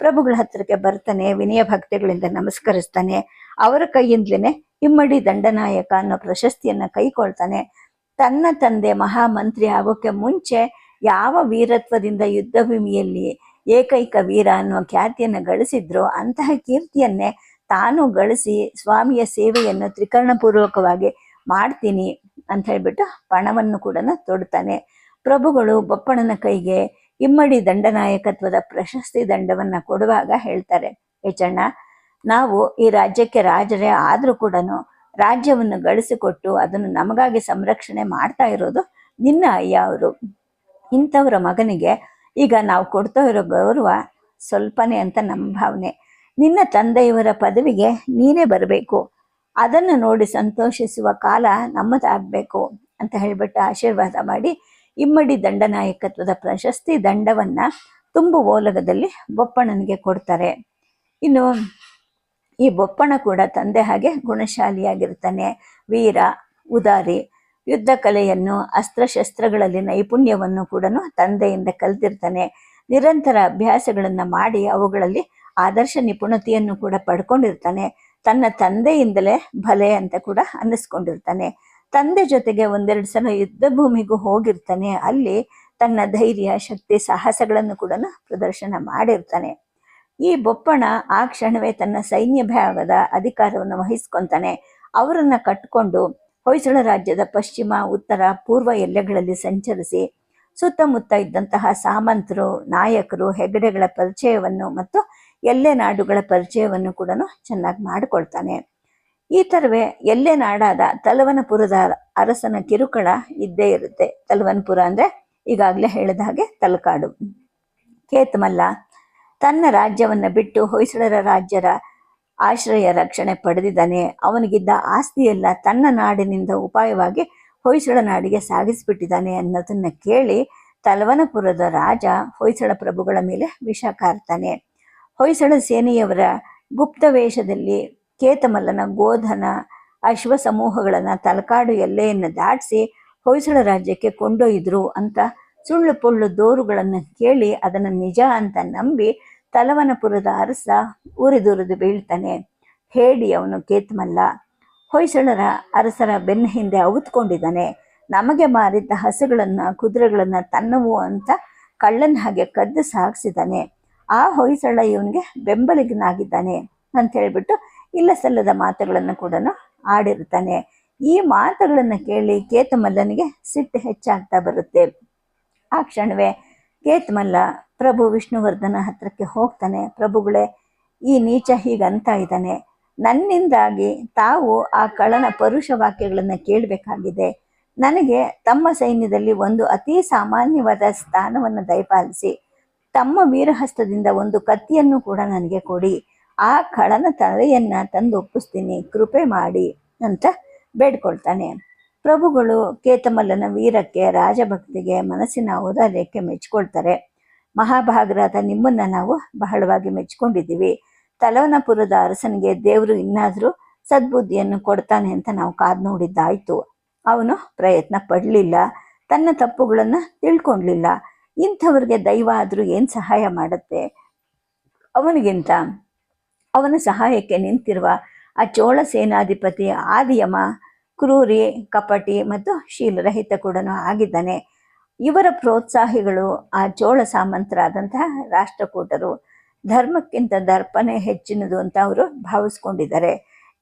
ಪ್ರಭುಗಳ ಹತ್ತಿರಕ್ಕೆ ಬರ್ತಾನೆ, ವಿನಯ ಭಕ್ತಿಗಳಿಂದ ನಮಸ್ಕರಿಸ್ತಾನೆ, ಅವರ ಕೈಯಿಂದಲೇ ಇಮ್ಮಡಿ ದಂಡನಾಯಕ ಅನ್ನೋ ಪ್ರಶಸ್ತಿಯನ್ನ ಕೈಕೊಳ್ತಾನೆ. ತನ್ನ ತಂದೆ ಮಹಾಮಂತ್ರಿ ಆಗೋಕ್ಕೆ ಮುಂಚೆ ಯಾವ ವೀರತ್ವದಿಂದ ಯುದ್ಧ ಭೂಮಿಯಲ್ಲಿ ಏಕೈಕ ವೀರ ಅನ್ನುವ ಖ್ಯಾತಿಯನ್ನು ಗಳಿಸಿದ್ರೋ ಅಂತಹ ಕೀರ್ತಿಯನ್ನೇ ತಾನು ಗಳಿಸಿ ಸ್ವಾಮಿಯ ಸೇವೆಯನ್ನು ತ್ರಿಕರಣಪೂರ್ವಕವಾಗಿ ಮಾಡ್ತೀನಿ ಅಂತ ಹೇಳ್ಬಿಟ್ಟು ಪಣವನ್ನು ಕೂಡ ತೊಡ್ತಾನೆ. ಪ್ರಭುಗಳು ಬೊಪ್ಪಣನ ಕೈಗೆ ಇಮ್ಮಡಿ ದಂಡನಾಯಕತ್ವದ ಪ್ರಶಸ್ತಿ ದಂಡವನ್ನ ಕೊಡುವಾಗ ಹೇಳ್ತಾರೆ ಯಚಣ್ಣ ನಾವು ಈ ರಾಜ್ಯಕ್ಕೆ ರಾಜರೇ ಆದರೂ ಕೂಡ ರಾಜ್ಯವನ್ನು ಗಳಿಸಿಕೊಟ್ಟು ಅದನ್ನು ನಮಗಾಗಿ ಸಂರಕ್ಷಣೆ ಮಾಡ್ತಾ ಇರೋದು ನಿನ್ನ ಅಯ್ಯ ಅವರು. ಇಂಥವರ ಮಗನಿಗೆ ಈಗ ನಾವು ಕೊಡ್ತಾ ಇರೋ ಗೌರವ ಸ್ವಲ್ಪನೇ ಅಂತ ನಮ್ಮ ಭಾವನೆ. ನಿನ್ನ ತಂದೆಯವರ ಪದವಿಗೆ ನೀನೇ ಬರಬೇಕು. ಅದನ್ನು ನೋಡಿ ಸಂತೋಷಿಸುವ ಕಾಲ ನಮ್ಮದಾಗಬೇಕು ಅಂತ ಹೇಳಿಬಿಟ್ಟು ಆಶೀರ್ವಾದ ಮಾಡಿ ಇಮ್ಮಡಿ ದಂಡನಾಯಕತ್ವದ ಪ್ರಶಸ್ತಿ ದಂಡವನ್ನು ತುಂಬು ಓಲಗದಲ್ಲಿ ಬೊಪ್ಪಣ್ಣನಿಗೆ ಕೊಡ್ತಾರೆ. ಇನ್ನು ಈ ಬೊಪ್ಪಣ ಕೂಡ ತಂದೆ ಹಾಗೆ ಗುಣಶಾಲಿಯಾಗಿರ್ತಾನೆ. ವೀರ, ಉದಾರಿ, ಯುದ್ಧ ಕಲೆಯನ್ನು, ಅಸ್ತ್ರಶಸ್ತ್ರಗಳಲ್ಲಿ ನೈಪುಣ್ಯವನ್ನು ಕೂಡ ತಂದೆಯಿಂದ ಕಲ್ತಿರ್ತಾನೆ. ನಿರಂತರ ಅಭ್ಯಾಸಗಳನ್ನು ಮಾಡಿ ಅವುಗಳಲ್ಲಿ ಆದರ್ಶ ನಿಪುಣತೆಯನ್ನು ಕೂಡ ಪಡ್ಕೊಂಡಿರ್ತಾನೆ. ತನ್ನ ತಂದೆಯಿಂದಲೇ ಭಲೆ ಅಂತ ಕೂಡ ಅನ್ನಿಸ್ಕೊಂಡಿರ್ತಾನೆ. ತಂದೆ ಜೊತೆಗೆ ಒಂದೆರಡು ಸಲ ಯುದ್ಧ ಭೂಮಿಗೂ ಹೋಗಿರ್ತಾನೆ. ಅಲ್ಲಿ ತನ್ನ ಧೈರ್ಯ, ಶಕ್ತಿ, ಸಾಹಸಗಳನ್ನು ಕೂಡ ಪ್ರದರ್ಶನ ಮಾಡಿರ್ತಾನೆ. ಈ ಬೊಪ್ಪಣ ಆ ಕ್ಷಣವೇ ತನ್ನ ಸೈನ್ಯ ಭಾಗದ ಅಧಿಕಾರವನ್ನು ವಹಿಸ್ಕೊಂತಾನೆ. ಅವರನ್ನ ಕಟ್ಕೊಂಡು ಹೊಯ್ಸಳ ರಾಜ್ಯದ ಪಶ್ಚಿಮ, ಉತ್ತರ, ಪೂರ್ವ ಎಲ್ಲೆಗಳಲ್ಲಿ ಸಂಚರಿಸಿ ಸುತ್ತಮುತ್ತ ಇದ್ದಂತಹ ಸಾಮಂತರು, ನಾಯಕರು, ಹೆಗ್ಗಡೆಗಳ ಪರಿಚಯವನ್ನು ಮತ್ತು ಎಲ್ಲೆ ನಾಡುಗಳ ಪರಿಚಯವನ್ನು ಕೂಡ ಚೆನ್ನಾಗಿ ಮಾಡಿಕೊಳ್ತಾನೆ. ಈ ಥರವೇ ಎಲ್ಲೆ ನಾಡಾದ ತಲವನಪುರದ ಅರಸನ ಕಿರುಕುಳ ಇದ್ದೇ ಇರುತ್ತೆ. ತಲವನಪುರ ಅಂದರೆ ಈಗಾಗಲೇ ಹೇಳಿದ ಹಾಗೆ ತಲಕಾಡು. ಕೇತಮಲ್ಲ ತನ್ನ ರಾಜ್ಯವನ್ನು ಬಿಟ್ಟು ಹೊಯ್ಸಳರ ರಾಜ್ಯರ ಆಶ್ರಯ ರಕ್ಷಣೆ ಪಡೆದಿದ್ದಾನೆ. ಅವನಿಗಿದ್ದ ಆಸ್ತಿಯೆಲ್ಲ ತನ್ನ ನಾಡಿನಿಂದ ಉಪಾಯವಾಗಿ ಹೊಯ್ಸಳ ನಾಡಿಗೆ ಸಾಗಿಸಿಬಿಟ್ಟಿದ್ದಾನೆ ಅನ್ನೋದನ್ನ ಕೇಳಿ ತಲವನಪುರದ ರಾಜ ಹೊಯ್ಸಳ ಪ್ರಭುಗಳ ಮೇಲೆ ವಿಷ ಕಾರ್ತಾನೆ. ಹೊಯ್ಸಳ ಸೇನೆಯವರ ಗುಪ್ತ ವೇಷದಲ್ಲಿ ಕೇತಮಲ್ಲನ ಗೋಧನ, ಅಶ್ವ ಸಮೂಹಗಳನ್ನು ತಲಕಾಡು ಎಲ್ಲೆಯನ್ನು ದಾಟಿಸಿ ಹೊಯ್ಸಳ ರಾಜ್ಯಕ್ಕೆ ಕೊಂಡೊಯ್ದರು ಅಂತ ಸುಳ್ಳು ಪೊಳ್ಳು ದೋರುಗಳನ್ನು ಕೇಳಿ ಅದನ್ನು ನಿಜ ಅಂತ ನಂಬಿ ತಲವನಪುರದ ಅರಸ ಉರಿದುರಿದು ಬೀಳ್ತಾನೆ. ಹೇಳಿ ಅವನು ಕೇತ್ಮಲ್ಲ. ಹೊಯ್ಸಳರ ಅರಸರ ಬೆನ್ನ ಹಿಂದೆ ಅವುತ್ಕೊಂಡಿದ್ದಾನೆ. ನಮಗೆ ಮಾರಿದ್ದ ಹಸುಗಳನ್ನು, ಕುದುರೆಗಳನ್ನು ತನ್ನವು ಅಂತ ಕಳ್ಳನ ಹಾಗೆ ಕದ್ದು ಸಾಗಿಸಿದ್ದಾನೆ ಆ ಹೊಯ್ಸಳ ಇವನಿಗೆ ಬೆಂಬಲಿಗನಾಗಿದ್ದಾನೆ ಅಂತ ಹೇಳಿಬಿಟ್ಟು ಇಲ್ಲ ಸಲ್ಲದ ಮಾತುಗಳನ್ನು ಕೂಡ ಆಡಿರ್ತಾನೆ ಈ ಮಾತುಗಳನ್ನು ಕೇಳಿ ಕೇತಮಲ್ಲನಿಗೆ ಸಿಟ್ಟು ಹೆಚ್ಚಾಗ್ತಾ ಬರುತ್ತೆ. ಆ ಕ್ಷಣವೇ ಕೇತ್ಮಲ್ಲ ಪ್ರಭು ವಿಷ್ಣುವರ್ಧನ ಹತ್ರಕ್ಕೆ ಹೋಗ್ತಾನೆ. ಪ್ರಭುಗಳೇ, ಈ ನೀಚ ಹೀಗಂತ ಇದ್ದಾನೆ. ನನ್ನಿಂದಾಗಿ ತಾವು ಆ ಕಳನ ಪರುಷ ವಾಕ್ಯಗಳನ್ನು ಕೇಳಬೇಕಾಗಿದೆ. ನನಗೆ ತಮ್ಮ ಸೈನ್ಯದಲ್ಲಿ ಒಂದು ಅತಿ ಸಾಮಾನ್ಯವಾದ ಸ್ಥಾನವನ್ನು ದಯಪಾಲಿಸಿ. ತಮ್ಮ ವೀರಹಸ್ತದಿಂದ ಒಂದು ಕತ್ತಿಯನ್ನು ಕೂಡ ನನಗೆ ಕೊಡಿ. ಆ ಕಳನ ತಲೆಯನ್ನು ತಂದು ಒಪ್ಪಿಸ್ತೀನಿ. ಕೃಪೆ ಮಾಡಿ ಅಂತ ಬೇಡ್ಕೊಳ್ತಾನೆ. ಪ್ರಭುಗಳು ಕೇತಮಲ್ಲನ ವೀರಕ್ಕೆ ರಾಜಭಕ್ತಿಗೆ ಮನಸ್ಸಿನ ಔದಾರ್ಯಕ್ಕೆ ಮೆಚ್ಕೊಳ್ತಾರೆ. ಮಹಾಭಾಗರಾದ ನಿಮ್ಮನ್ನ ನಾವು ಬಹಳವಾಗಿ ಮೆಚ್ಕೊಂಡಿದ್ದೀವಿ. ತಲವನಪುರದ ಅರಸನಿಗೆ ದೇವರು ಇನ್ನಾದರೂ ಸದ್ಬುದ್ಧಿಯನ್ನು ಕೊಡ್ತಾನೆ ಅಂತ ನಾವು ಕಾದು ನೋಡಿದ್ದಾಯ್ತು. ಅವನು ಪ್ರಯತ್ನ ಪಡಲಿಲ್ಲ. ತನ್ನ ತಪ್ಪುಗಳನ್ನು ತಿಳ್ಕೊಳ್ಲಿಲ್ಲ ಇಂಥವ್ರಿಗೆ ದೈವ ಆದರೂ ಏನು ಸಹಾಯ ಮಾಡುತ್ತೆ? ಅವನಿಗಿಂತ ಅವನ ಸಹಾಯಕ್ಕೆ ನಿಂತಿರುವ ಆ ಚೋಳ ಸೇನಾಧಿಪತಿ ಆದಿಯಮ ಕ್ರೂರಿ, ಕಪಟಿ ಮತ್ತು ಶೀಲರಹಿತ ಕೂಡ ಆಗಿದ್ದಾನೆ. ಇವರ ಪ್ರೋತ್ಸಾಹಿಗಳು ಆ ಚೋಳ ಸಾಮಂತರಾದಂತಹ ರಾಷ್ಟ್ರಕೂಟರು. ಧರ್ಮಕ್ಕಿಂತ ದರ್ಪಣೆ ಹೆಚ್ಚಿನದು ಅಂತ ಅವರು ಭಾವಿಸ್ಕೊಂಡಿದ್ದಾರೆ.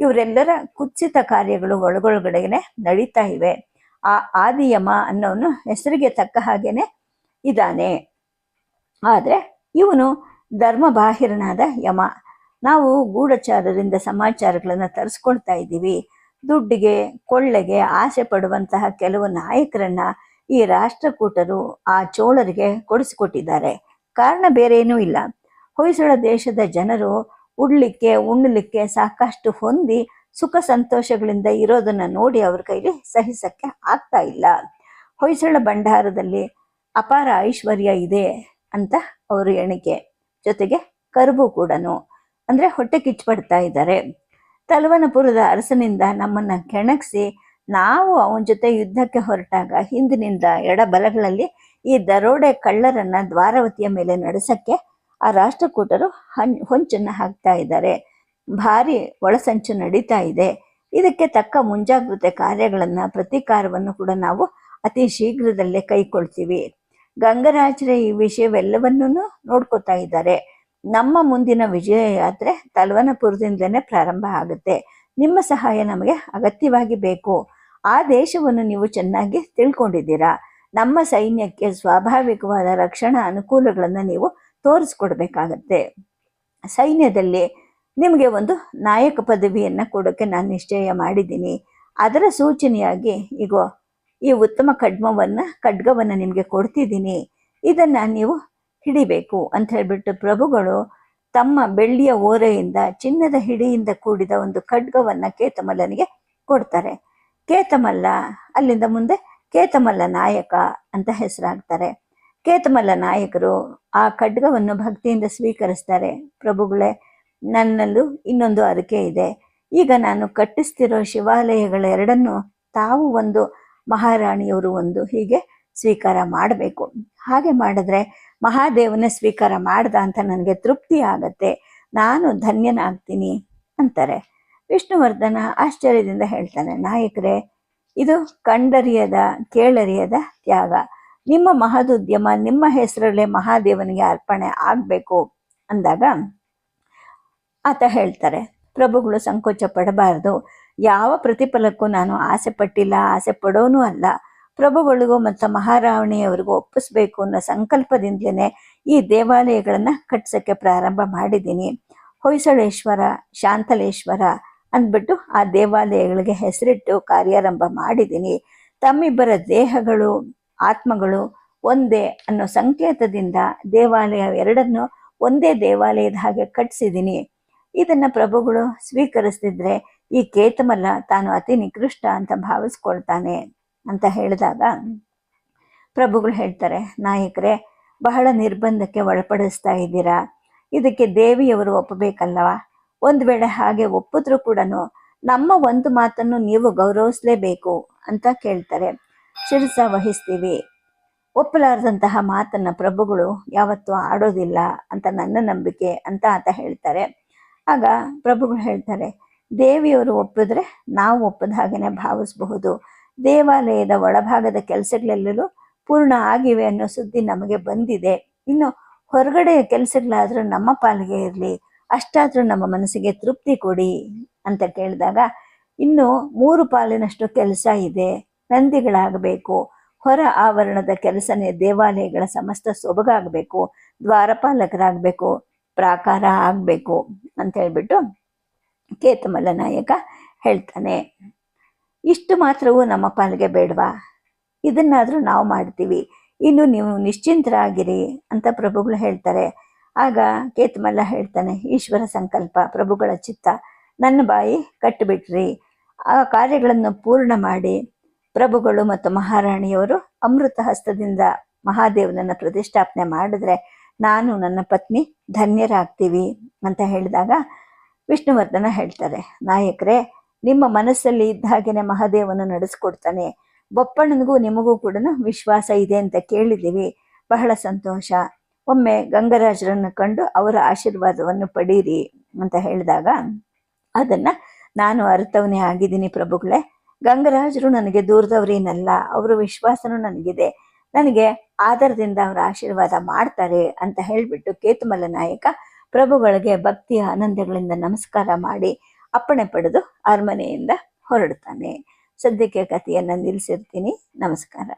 ಇವರೆಲ್ಲರ ಕುತ್ಸಿತ ಕಾರ್ಯಗಳು ಒಳಗೊಳಗಡೆಗೆ ನಡೀತಾ ಇವೆ. ಆ ಆದಿಯಮ ಅನ್ನೋನು ಹೆಸರಿಗೆ ತಕ್ಕ ಹಾಗೇನೆ ಇದ್ದಾನೆ. ಆದರೆ ಇವನು ಧರ್ಮ ಬಾಹಿರನಾದ ಯಮ. ನಾವು ಗೂಢಚಾರರಿಂದ ಸಮಾಚಾರಗಳನ್ನು ತರಿಸ್ಕೊಳ್ತಾ ಇದ್ದೀವಿ. ದುಡ್ಡಿಗೆ, ಕೊಳ್ಳೆಗೆ ಆಸೆ ಪಡುವಂತಹ ಕೆಲವು ನಾಯಕರನ್ನ ಈ ರಾಷ್ಟ್ರಕೂಟರು ಆ ಚೋಳರಿಗೆ ಕೊಡಿಸಿಕೊಟ್ಟಿದ್ದಾರೆ. ಕಾರಣ ಬೇರೇನೂ ಇಲ್ಲ. ಹೊಯ್ಸಳ ದೇಶದ ಜನರು ಉಡ್ಲಿಕ್ಕೆ, ಉಣ್ಣಲಿಕ್ಕೆ ಸಾಕಷ್ಟು ಹೊಂದಿ ಸುಖ ಸಂತೋಷಗಳಿಂದ ಇರೋದನ್ನ ನೋಡಿ ಅವ್ರ ಕೈಲಿ ಸಹಿಸಕ್ಕೆ ಆಗ್ತಾ ಇಲ್ಲ. ಹೊಯ್ಸಳ ಭಂಡಾರದಲ್ಲಿ ಅಪಾರ ಐಶ್ವರ್ಯ ಇದೆ ಅಂತ ಅವರು ಎಣಿಕೆ. ಜೊತೆಗೆ ಕರುಬು ಕೂಡ ಅಂದ್ರೆ ಹೊಟ್ಟೆ ಕಿಚ್ಚು ಪಡ್ತಾ ಇದ್ದಾರೆ. ತಲವನಪುರದ ಅರಸನಿಂದ ನಮ್ಮನ್ನ ಕೆಣಕ್ಸಿ ನಾವು ಅವನ ಜೊತೆ ಯುದ್ಧಕ್ಕೆ ಹೊರಟಾಗ ಹಿಂದಿನಿಂದ ಎಡಬಲಗಳಲ್ಲಿ ಈ ದರೋಡೆ ಕಳ್ಳರನ್ನ ದ್ವಾರವತಿಯ ಮೇಲೆ ನಡೆಸಕ್ಕೆ ಆ ರಾಷ್ಟ್ರಕೂಟರು ಹಂ ಹೊಂಚನ್ನು ಹಾಕ್ತಾ ಇದ್ದಾರೆ. ಭಾರಿ ಒಳಸಂಚು ನಡೀತಾ ಇದೆ. ಇದಕ್ಕೆ ತಕ್ಕ ಮುಂಜಾಗ್ರತೆ ಕಾರ್ಯಗಳನ್ನು ಪ್ರತೀಕಾರವನ್ನು ಕೂಡ ನಾವು ಅತಿ ಶೀಘ್ರದಲ್ಲೇ ಕೈಕೊಳ್ತೀವಿ. ಗಂಗರಾಜರ ಈ ವಿಷಯವೆಲ್ಲವನ್ನೂ ನೋಡ್ಕೋತಾ ಇದ್ದಾರೆ. ನಮ್ಮ ಮುಂದಿನ ವಿಜಯ ಯಾತ್ರೆ ತಲವನಪುರದಿಂದಲೇ ಪ್ರಾರಂಭ ಆಗುತ್ತೆ. ನಿಮ್ಮ ಸಹಾಯ ನಮಗೆ ಅಗತ್ಯವಾಗಿ ಬೇಕು. ಆ ದೇಶವನ್ನು ನೀವು ಚೆನ್ನಾಗಿ ತಿಳ್ಕೊಂಡಿದ್ದೀರಾ. ನಮ್ಮ ಸೈನ್ಯಕ್ಕೆ ಸ್ವಾಭಾವಿಕವಾದ ರಕ್ಷಣಾ ಅನುಕೂಲಗಳನ್ನು ನೀವು ತೋರಿಸ್ಕೊಡ್ಬೇಕಾಗತ್ತೆ. ಸೈನ್ಯದಲ್ಲಿ ನಿಮಗೆ ಒಂದು ನಾಯಕ ಪದವಿಯನ್ನು ಕೊಡೋಕ್ಕೆ ನಾನು ನಿಶ್ಚಯ ಮಾಡಿದ್ದೀನಿ. ಅದರ ಸೂಚನೆಯಾಗಿ ಈಗ ಈ ಉತ್ತಮ ಕಡ್ಮವನ್ನು, ಖಡ್ಗವನ್ನು ನಿಮಗೆ ಕೊಡ್ತಿದ್ದೀನಿ. ಇದನ್ನು ನೀವು ಹಿಡಿಬೇಕು ಅಂತ ಹೇಳ್ಬಿಟ್ಟು ಪ್ರಭುಗಳು ತಮ್ಮ ಬೆಳ್ಳಿಯ ಓರೆಯಿಂದ, ಚಿನ್ನದ ಹಿಡಿಯಿಂದ ಕೂಡಿದ ಒಂದು ಖಡ್ಗವನ್ನ ಕೇತಮಲ್ಲನಿಗೆ ಕೊಡ್ತಾರೆ. ಕೇತಮಲ್ಲ ಅಲ್ಲಿಂದ ಮುಂದೆ ಕೇತಮಲ್ಲ ನಾಯಕ ಅಂತ ಹೆಸರಾಗ್ತಾರೆ. ಕೇತಮಲ್ಲ ನಾಯಕರು ಆ ಖಡ್ಗವನ್ನು ಭಕ್ತಿಯಿಂದ ಸ್ವೀಕರಿಸ್ತಾರೆ. ಪ್ರಭುಗಳೇ, ನನ್ನಲ್ಲೂ ಇನ್ನೊಂದು ಅರಿಕೆ ಇದೆ. ಈಗ ನಾನು ಕಟ್ಟಿಸ್ತಿರೋ ಶಿವಾಲಯಗಳೆರಡನ್ನು ತಾವು ಒಂದು ಮಹಾರಾಣಿಯವರು ಒಂದು ಹೀಗೆ ಸ್ವೀಕಾರ ಮಾಡಬೇಕು. ಹಾಗೆ ಮಾಡಿದ್ರೆ ಮಹಾದೇವನ ಸ್ವೀಕಾರ ಮಾಡ್ದ ಅಂತ ನನಗೆ ತೃಪ್ತಿ ಆಗತ್ತೆ. ನಾನು ಧನ್ಯನಾಗ್ತೀನಿ ಅಂತಾರೆ. ವಿಷ್ಣುವರ್ಧನ ಆಶ್ಚರ್ಯದಿಂದ ಹೇಳ್ತಾನೆ, ನಾಯಕರೇ, ಇದು ಕಂಡರಿಯದ, ಕೇಳರಿಯದ ತ್ಯಾಗ. ನಿಮ್ಮ ಮಹದುದ್ಯಮ, ನಿಮ್ಮ ಹೆಸರಲ್ಲೇ ಮಹಾದೇವನಿಗೆ ಅರ್ಪಣೆ ಆಗಬೇಕು ಅಂದಾಗ ಆತ ಹೇಳ್ತಾರೆ, ಪ್ರಭುಗಳು ಸಂಕೋಚ ಪಡಬಾರದು. ಯಾವ ಪ್ರತಿಫಲಕ್ಕೂ ನಾನು ಆಸೆ ಪಟ್ಟಿಲ್ಲ, ಆಸೆ ಪಡೋನೂ ಅಲ್ಲ. ಪ್ರಭುಗಳಿಗೂ ಮತ್ತು ಮಹಾರಾವಣಿಯವರಿಗೂ ಒಪ್ಪಿಸ್ಬೇಕು ಅನ್ನೋ ಸಂಕಲ್ಪದಿಂದಲೇ ಈ ದೇವಾಲಯಗಳನ್ನು ಕಟ್ಸೋಕ್ಕೆ ಪ್ರಾರಂಭ ಮಾಡಿದ್ದೀನಿ. ಹೊಯ್ಸಳೇಶ್ವರ, ಶಾಂತಲೇಶ್ವರ ಅಂದ್ಬಿಟ್ಟು ಆ ದೇವಾಲಯಗಳಿಗೆ ಹೆಸರಿಟ್ಟು ಕಾರ್ಯಾರಂಭ ಮಾಡಿದ್ದೀನಿ. ತಮ್ಮಿಬ್ಬರ ದೇಹಗಳು, ಆತ್ಮಗಳು ಒಂದೇ ಅನ್ನೋ ಸಂಕೇತದಿಂದ ದೇವಾಲಯ ಎರಡನ್ನು ಒಂದೇ ದೇವಾಲಯದ ಹಾಗೆ ಕಟ್ಟಿಸಿದ್ದೀನಿ ಇದನ್ನು ಪ್ರಭುಗಳು ಸ್ವೀಕರಿಸ್ತಿದ್ರೆ ಈ ಕೇತಮಲ್ಲ ತಾನು ಅತಿ ನಿಕೃಷ್ಟ ಅಂತ ಭಾವಿಸ್ಕೊಳ್ತಾನೆ. ಅಂತ ಹೇಳಿದಾಗ ಪ್ರಭುಗಳು ಹೇಳ್ತಾರೆ, ನಾಯಕರೇ, ಬಹಳ ನಿರ್ಬಂಧಕ್ಕೆ ಒಳಪಡಿಸ್ತಾ ಇದ್ದೀರಾ? ಇದಕ್ಕೆ ದೇವಿಯವರು ಒಪ್ಪಬೇಕಲ್ಲವಾ? ಒಂದು ವೇಳೆ ಹಾಗೆ ಒಪ್ಪಿದ್ರು ಕೂಡ ನಮ್ಮ ಒಂದು ಮಾತನ್ನು ನೀವು ಗೌರವಿಸಲೇಬೇಕು ಅಂತ ಕೇಳ್ತಾರೆ. ಶಿರಸ ವಹಿಸ್ತೀವಿ. ಒಪ್ಪಲಾರದಂತಹ ಮಾತನ್ನ ಪ್ರಭುಗಳು ಯಾವತ್ತೂ ಆಡೋದಿಲ್ಲ ಅಂತ ನನ್ನ ನಂಬಿಕೆ ಅಂತ ಆತ ಹೇಳ್ತಾರೆ. ಆಗ ಪ್ರಭುಗಳು ಹೇಳ್ತಾರೆ, ದೇವಿಯವರು ಒಪ್ಪಿದ್ರೆ ನಾವು ಒಪ್ಪದ ಹಾಗೆನೆ ಭಾವಿಸಬಹುದು. ದೇವಾಲಯದ ಒಳಭಾಗದ ಕೆಲಸಗಳೆಲ್ಲೂ ಪೂರ್ಣ ಆಗಿವೆ ಅನ್ನೋ ಸುದ್ದಿ ನಮಗೆ ಬಂದಿದೆ. ಇನ್ನು ಹೊರಗಡೆ ಕೆಲಸಗಳಾದರೂ ನಮ್ಮ ಪಾಲಿಗೆ ಇರಲಿ, ಅಷ್ಟಾದರೂ ನಮ್ಮ ಮನಸ್ಸಿಗೆ ತೃಪ್ತಿ ಕೊಡಿ ಅಂತ ಕೇಳಿದಾಗ, ಇನ್ನು ಮೂರು ಪಾಲಿನಷ್ಟು ಕೆಲಸ ಇದೆ, ನಂದಿಗಳಾಗಬೇಕು, ಹೊರ ಆವರಣದ ಕೆಲಸನೇ ದೇವಾಲಯಗಳ ಸಮಸ್ತ ಸೊಬಗಾಗಬೇಕು, ದ್ವಾರಪಾಲಕರಾಗಬೇಕು, ಪ್ರಾಕಾರ ಆಗಬೇಕು ಅಂತ ಹೇಳ್ಬಿಟ್ಟು ಕೇತಮಲ್ಲ ನಾಯಕ ಹೇಳ್ತಾನೆ. ಇಷ್ಟು ಮಾತ್ರವೂ ನಮ್ಮ ಪಾಲಿಗೆ ಬೇಡವಾ? ಇದನ್ನಾದರೂ ನಾವು ಮಾಡ್ತೀವಿ. ಇನ್ನು ನೀವು ನಿಶ್ಚಿಂತರಾಗಿರಿ ಅಂತ ಪ್ರಭುಗಳು ಹೇಳ್ತಾರೆ. ಆಗ ಕೇತಮಲ್ಲ ಹೇಳ್ತಾನೆ, ಈಶ್ವರ ಸಂಕಲ್ಪ, ಪ್ರಭುಗಳ ಚಿತ್ತ, ನನ್ನ ಬಾಯಿ ಕಟ್ಟಿಬಿಟ್ರಿ. ಆ ಕಾರ್ಯಗಳನ್ನು ಪೂರ್ಣ ಮಾಡಿ. ಪ್ರಭುಗಳು ಮತ್ತು ಮಹಾರಾಣಿಯವರು ಅಮೃತ ಹಸ್ತದಿಂದ ಮಹಾದೇವನನ್ನು ಪ್ರತಿಷ್ಠಾಪನೆ ಮಾಡಿದ್ರೆ ನಾನು ನನ್ನ ಪತ್ನಿ ಧನ್ಯರಾಗ್ತೀವಿ ಅಂತ ಹೇಳಿದಾಗ ವಿಷ್ಣುವರ್ಧನ ಹೇಳ್ತಾರೆ, ನಾಯಕರೇ ನಿಮ್ಮ ಮನಸ್ಸಲ್ಲಿ ಇದ್ದ ಹಾಗೇನೆ ಮಹಾದೇವನ ನಡೆಸ್ಕೊಡ್ತಾನೆ. ಬೊಪ್ಪಣ್ಣನಿಗೂ ನಿಮಗೂ ಕೂಡ ವಿಶ್ವಾಸ ಇದೆ ಅಂತ ಕೇಳಿದ್ದೀವಿ. ಬಹಳ ಸಂತೋಷ. ಒಮ್ಮೆ ಗಂಗರಾಜರನ್ನು ಕಂಡು ಅವರ ಆಶೀರ್ವಾದವನ್ನು ಪಡೀರಿ ಅಂತ ಹೇಳಿದಾಗ, ಅದನ್ನು ನಾನು ಅರ್ಥವನೇ ಆಗಿದ್ದೀನಿ ಪ್ರಭುಗಳೇ. ಗಂಗರಾಜರು ನನಗೆ ದೂರದವರೇನಲ್ಲ, ಅವರ ವಿಶ್ವಾಸನೂ ನನಗಿದೆ. ನನಗೆ ಆಧಾರದಿಂದ ಅವರ ಆಶೀರ್ವಾದ ಮಾಡ್ತಾರೆ ಅಂತ ಹೇಳಿಬಿಟ್ಟು ಕೇತುಮಲ್ಲ ನಾಯಕ ಪ್ರಭುಗಳಿಗೆ ಭಕ್ತಿಯ ಆನಂದಗಳಿಂದ ನಮಸ್ಕಾರ ಮಾಡಿ ಅಪ್ಪಣೆ ಪಡೆದು ಅರಮನೆಯಿಂದ ಹೊರಡ್ತಾನೆ ಸದ್ಯಕ್ಕೆ ಕಥೆಯನ್ನು ನಿಲ್ಲಿಸಿರ್ತೀನಿ. ನಮಸ್ಕಾರ.